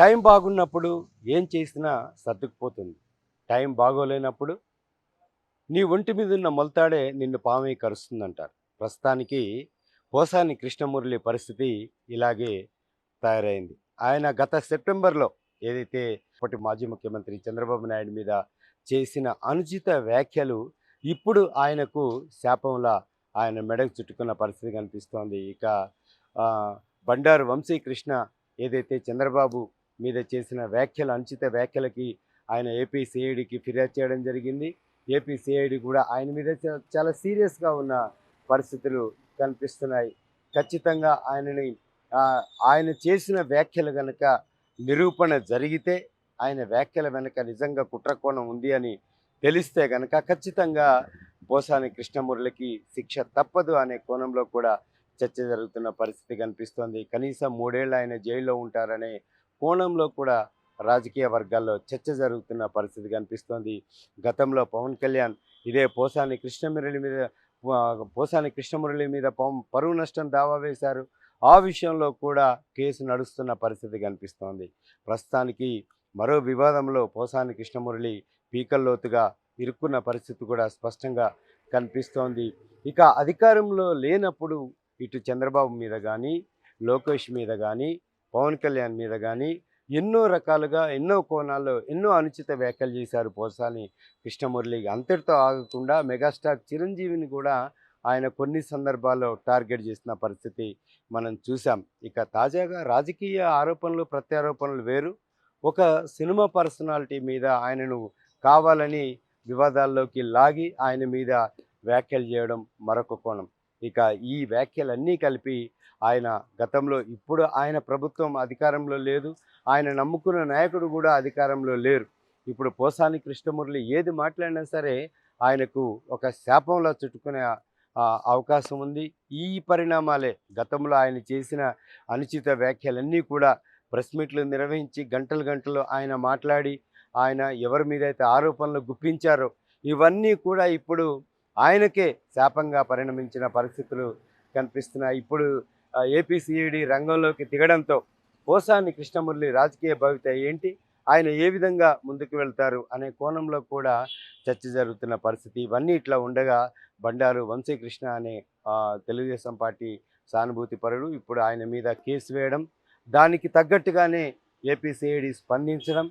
Time బాగున్నప్పుడు ఏం చేసినా సర్దుకుపోతుంది. టైం బాగోలేనప్పుడు నీ ఒంటి మీద ఉన్న మొలతాడే నిన్ను పామే కరుస్తుందంటారు. ప్రస్తుతానికి పోసాని కృష్ణమురళి పరిస్థితి ఇలాగే తయారైంది. ఆయన గత సెప్టెంబర్లో ఏదైతే అప్పటి మాజీ ముఖ్యమంత్రి చంద్రబాబు నాయుడు మీద చేసిన అనుచిత వ్యాఖ్యలు ఇప్పుడు ఆయనకు శాపంలా ఆయన మెడకు చుట్టుకున్న పరిస్థితి కనిపిస్తోంది. ఇక బండారు వంశీకృష్ణ ఏదైతే చంద్రబాబు మీద చేసిన వ్యాఖ్యలు అనుచిత వ్యాఖ్యలకి ఆయన ఏపీ సిఐడికి ఫిర్యాదు చేయడం జరిగింది. ఏపీ సిఐడి కూడా ఆయన మీద చాలా సీరియస్గా ఉన్న పరిస్థితులు కనిపిస్తున్నాయి. ఖచ్చితంగా ఆయనని ఆయన చేసిన వ్యాఖ్యలు కనుక నిరూపణ జరిగితే ఆయన వ్యాఖ్యల వెనుక నిజంగా కుట్రకోణం ఉంది అని తెలిస్తే కనుక ఖచ్చితంగా పోసాని కృష్ణమురళికి శిక్ష తప్పదు అనే కోణంలో కూడా చర్చ జరుగుతున్న పరిస్థితి కనిపిస్తోంది. కనీసం మూడేళ్ళు ఆయన జైల్లో ఉంటారనే కోణంలో కూడా రాజకీయ వర్గాల్లో చర్చ జరుగుతున్న పరిస్థితి కనిపిస్తోంది. గతంలో పవన్ కళ్యాణ్ ఇదే పోసాని కృష్ణమురళి మీద పోసాని కృష్ణమురళి మీద పరువు నష్టం దావా వేశారు. ఆ విషయంలో కూడా కేసు నడుస్తున్న పరిస్థితి కనిపిస్తోంది. ప్రస్తుతానికి మరో వివాదంలో పోసాని కృష్ణమురళి పీకల్లోతుగా ఇరుక్కున్న పరిస్థితి కూడా స్పష్టంగా కనిపిస్తోంది. ఇక అధికారంలో లేనప్పుడు ఇటు చంద్రబాబు మీద కానీ లోకేష్ మీద కానీ పవన్ కళ్యాణ్ మీద కానీ ఎన్నో రకాలుగా ఎన్నో కోణాల్లో ఎన్నో అనుచిత వ్యాఖ్యలు చేశారు పోసాని కృష్ణమురళి అంతటితో ఆగకుండా మెగాస్టార్ చిరంజీవిని కూడా ఆయన కొన్ని సందర్భాల్లో టార్గెట్ చేసిన పరిస్థితి మనం చూసాం ఇక తాజాగా రాజకీయ ఆరోపణలు ప్రత్యారోపణలు వేరు. ఒక సినిమా పర్సనాలిటీ మీద ఆయనను కావాలని వివాదాల్లోకి లాగి ఆయన మీద వ్యాఖ్యలు చేయడం మరొక కోణం. ఇక ఈ వ్యాఖ్యలన్నీ కలిపి ఆయన గతంలో ఇప్పుడు ఆయన ప్రభుత్వం అధికారంలో లేదు. ఆయన నమ్ముకున్న నాయకుడు కూడా అధికారంలో లేరు. ఇప్పుడు పోసాని కృష్ణమురళి ఏది మాట్లాడినా సరే ఆయనకు ఒక శాపంలో చుట్టుకునే అవకాశం ఉంది. ఈ పరిణామాలే గతంలో ఆయన చేసిన అనుచిత వ్యాఖ్యలన్నీ కూడా ప్రెస్ మీట్లు నిర్వహించి గంటలు గంటలు ఆయన మాట్లాడి ఆయన ఎవరి మీద అయితే ఆరోపణలు గుప్పించారో ఇవన్నీ కూడా ఇప్పుడు ఆయనకే శాపంగా పరిణమించిన పరిస్థితులు కనిపిస్తున్నాయి. ఇప్పుడు ఏపీసీఈడి రంగంలోకి దిగడంతో పోసాని కృష్ణమురళి రాజకీయ భవిత ఏంటి? ఆయన ఏ విధంగా ముందుకు వెళ్తారు అనే కోణంలో కూడా చర్చ జరుగుతున్న పరిస్థితి. ఇవన్నీ ఇట్లా ఉండగా బండారు వంశీకృష్ణ అనే తెలుగుదేశం పార్టీ సానుభూతి పరుడు ఇప్పుడు ఆయన మీద కేసు వేయడం దానికి తగ్గట్టుగానే ఏపీసీఐడి స్పందించడం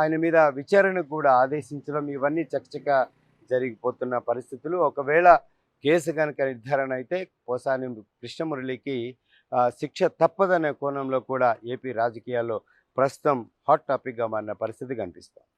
ఆయన మీద విచారణకు కూడా ఆదేశించడం ఇవన్నీ చకచక జరిగిపోతున్న పరిస్థితులు. ఒకవేళ కేసు కనుక నిర్ధారణ అయితే పోసాని కృష్ణమురళికి శిక్ష తప్పదనే కోణంలో కూడా ఏపీ రాజకీయాల్లో ప్రస్తుతం హాట్ టాపిక్గా మారిన పరిస్థితి కనిపిస్తుంది.